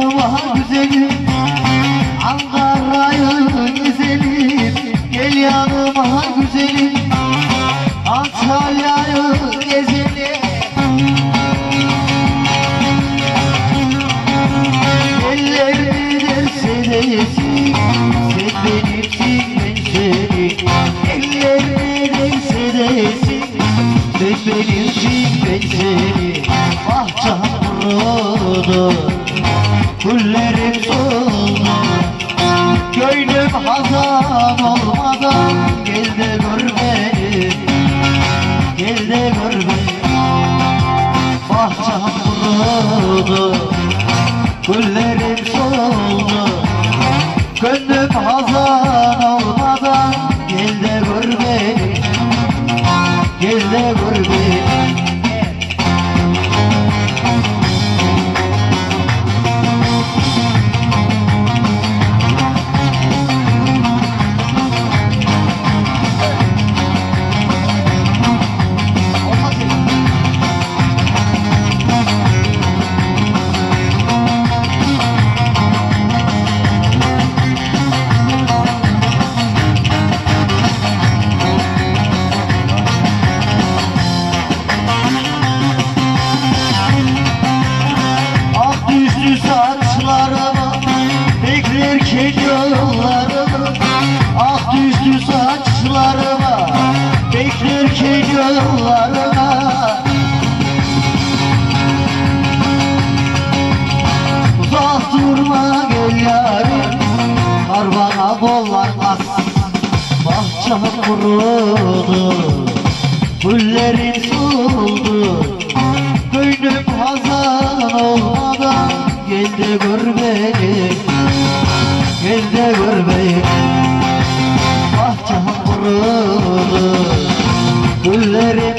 güzelim Ankara'yı gezelim Gel yanıma güzelim Antalya'yı gezelim. Senin. Ellerini derse desin Sen benimsin ben senin. Bahçem kurudu Güllerim soldu Gönlüm hazan olmadan Gel de gör beni Gel de gör beni. Bahçem kurudu Güllerim soldu Gönlüm hazan olmadan Gel de gör beni Gel de gör beni Beklerken yollarıma Ah düştü saçlarıma Beklerken yollarıma Uzak durma gel yarim Kar bana bollanmaz Bahçem kurudu Güllerin soldu. Gönlüm hazan olmadan Gel de gör beni Bahçem kurudu Güllerin